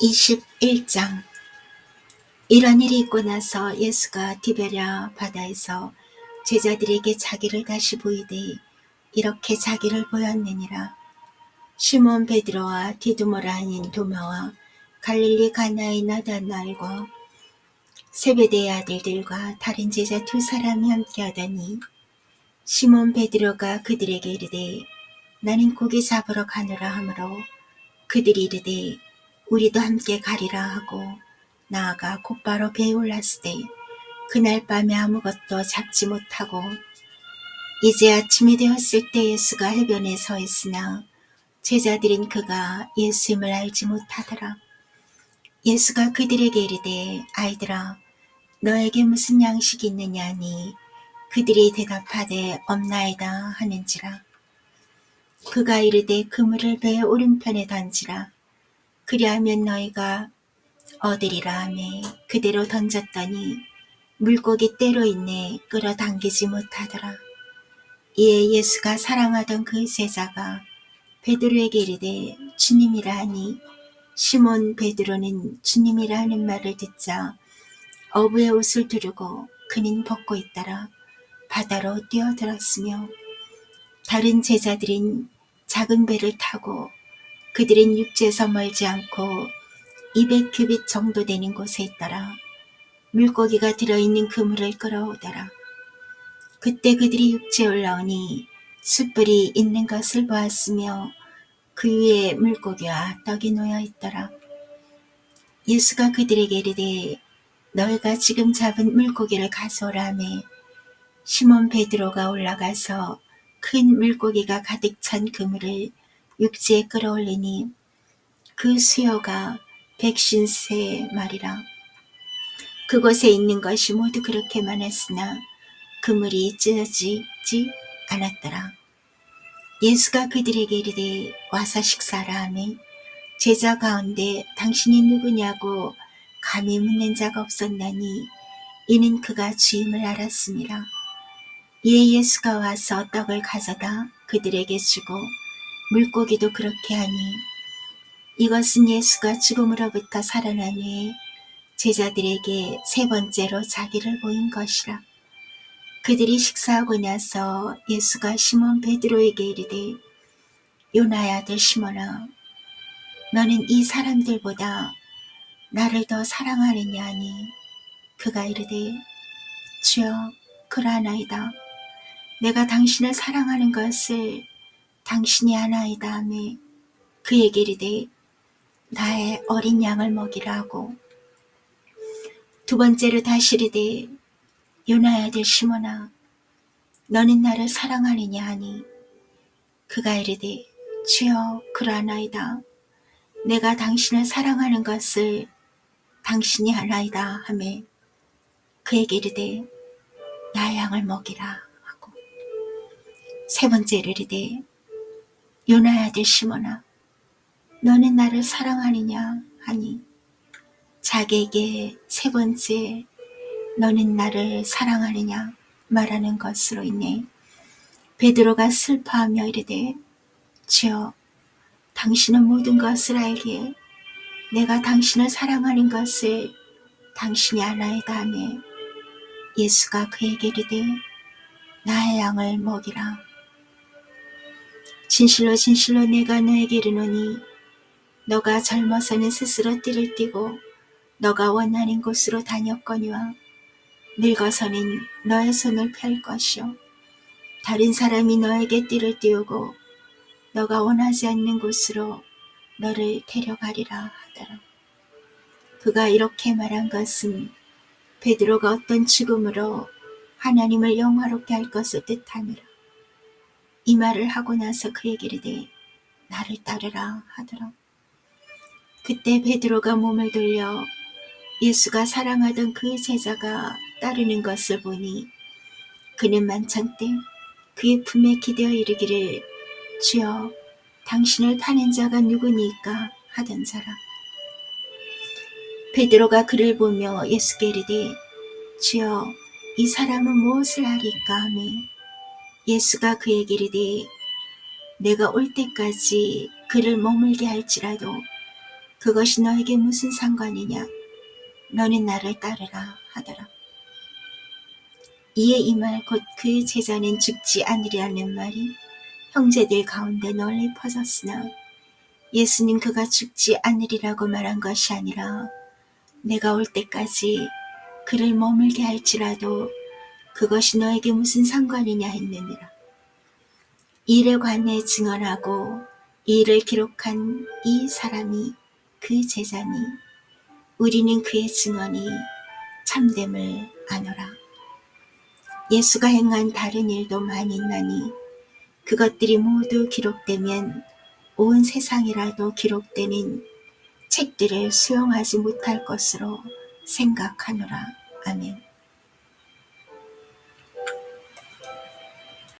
21장 이런 일이 있고 나서 예수가 디베랴 바다에서 제자들에게 자기를 다시 보이되 이렇게 자기를 보였느니라. 시몬 베드로와 디두모라 하는 도마와 갈릴리 가나의 나다나엘과 세베대의 아들들과 다른 제자 두 사람이 함께하더니 시몬 베드로가 그들에게 이르되 나는 고기 잡으러 가노라 하므로 그들이 이르되 우리도 함께 가리라 하고 나아가 곧바로 배에 올랐을 때 그날 밤에 아무것도 잡지 못하고 이제 아침이 되었을 때 예수가 해변에 서 있으나 제자들인 그가 예수임을 알지 못하더라. 예수가 그들에게 이르되 아이들아 너에게 무슨 양식이 있느냐니 그들이 대답하되 없나이다 하는지라. 그가 이르되 그물을 배의 오른편에 던지라. 그리하면 너희가 얻으리라 하며 그대로 던졌더니 물고기 때로 인해 끌어당기지 못하더라. 이에 예수가 사랑하던 그 제자가 베드로에게 이르되 주님이라 하니 시몬 베드로는 주님이라 하는 말을 듣자 어부의 옷을 두르고 그는 벗고 있더라 바다로 뛰어들었으며 다른 제자들인 작은 배를 타고 그들은 육지에서 멀지 않고 200규빗 정도 되는 곳에 있더라. 물고기가 들어있는 그물을 끌어오더라. 그때 그들이 육지에 올라오니 숯불이 있는 것을 보았으며 그 위에 물고기와 떡이 놓여 있더라. 예수가 그들에게 이르되 너희가 지금 잡은 물고기를 가져오라며 시몬 베드로가 올라가서 큰 물고기가 가득 찬 그물을 육지에 끌어올리니 그 수요가 백신세 말이라. 그곳에 있는 것이 모두 그렇게 많았으나 그물이 찢어지지 않았더라. 예수가 그들에게 이르되 와서 식사라 하매 제자 가운데 당신이 누구냐고 감히 묻는 자가 없었나니 이는 그가 주임을 알았습니다. 이에 예수가 와서 떡을 가져다 그들에게 주고 물고기도 그렇게 하니 이것은 예수가 죽음으로부터 살아난 후에 제자들에게 세 번째로 자기를 보인 것이라. 그들이 식사하고 나서 예수가 시몬 베드로에게 이르되 요나의 아들 시몬아 너는 이 사람들보다 나를 더 사랑하느냐 하니 그가 이르되 주여 그러하나이다 내가 당신을 사랑하는 것을 당신이 아나이다 하매 그에게 이르되 나의 어린 양을 먹이라고. 두 번째로 다시 이르되 요나의 아들 시몬아 너는 나를 사랑하느냐 하니 그가 이르되 주여 그러하나이다. 내가 당신을 사랑하는 것을 당신이 아나이다 하매 그에게 이르되 나의 양을 먹이라 하고. 세 번째를 이르되 요나의 아들 시몬아 너는 나를 사랑하느냐? 하니 자기에게 세 번째 너는 나를 사랑하느냐? 말하는 것으로 인해 베드로가 슬퍼하며 이르되 주여 당신은 모든 것을 알기에 내가 당신을 사랑하는 것을 당신이 아나이다 하며 예수가 그에게 이르되 나의 양을 먹이라 진실로 진실로 내가 너에게 이르노니 너가 젊어서는 스스로 띠를 띠고 너가 원하는 곳으로 다녔거니와 늙어서는 너의 손을 펼 것이요 다른 사람이 너에게 띠를 띄우고 너가 원하지 않는 곳으로 너를 데려가리라 하더라. 그가 이렇게 말한 것은 베드로가 어떤 죽음으로 하나님을 영화롭게 할 것을 뜻하느라 이 말을 하고 나서 그에게 이르되 나를 따르라 하더라. 그때 베드로가 몸을 돌려 예수가 사랑하던 그 제자가 따르는 것을 보니 그는 만찬 때 그의 품에 기대어 이르기를 주여 당신을 파는 자가 누구니까 하던 자라. 베드로가 그를 보며 예수께 이르되 주여 이 사람은 무엇을 하리까 하며 예수가 그에게 이르되 내가 올 때까지 그를 머물게 할지라도 그것이 너에게 무슨 상관이냐? 너는 나를 따르라 하더라. 이에 이 말 곧 그 제자는 죽지 않으리라는 말이 형제들 가운데 널리 퍼졌으나 예수는 그가 죽지 않으리라고 말한 것이 아니라 내가 올 때까지 그를 머물게 할지라도 그것이 너에게 무슨 상관이냐 했느니라. 이를 관해 증언하고 이를 기록한 이 사람이 그 제자니 우리는 그의 증언이 참됨을 아노라. 예수가 행한 다른 일도 많이 있나니 그것들이 모두 기록되면 온 세상이라도 기록되는 책들을 수용하지 못할 것으로 생각하노라. 아멘.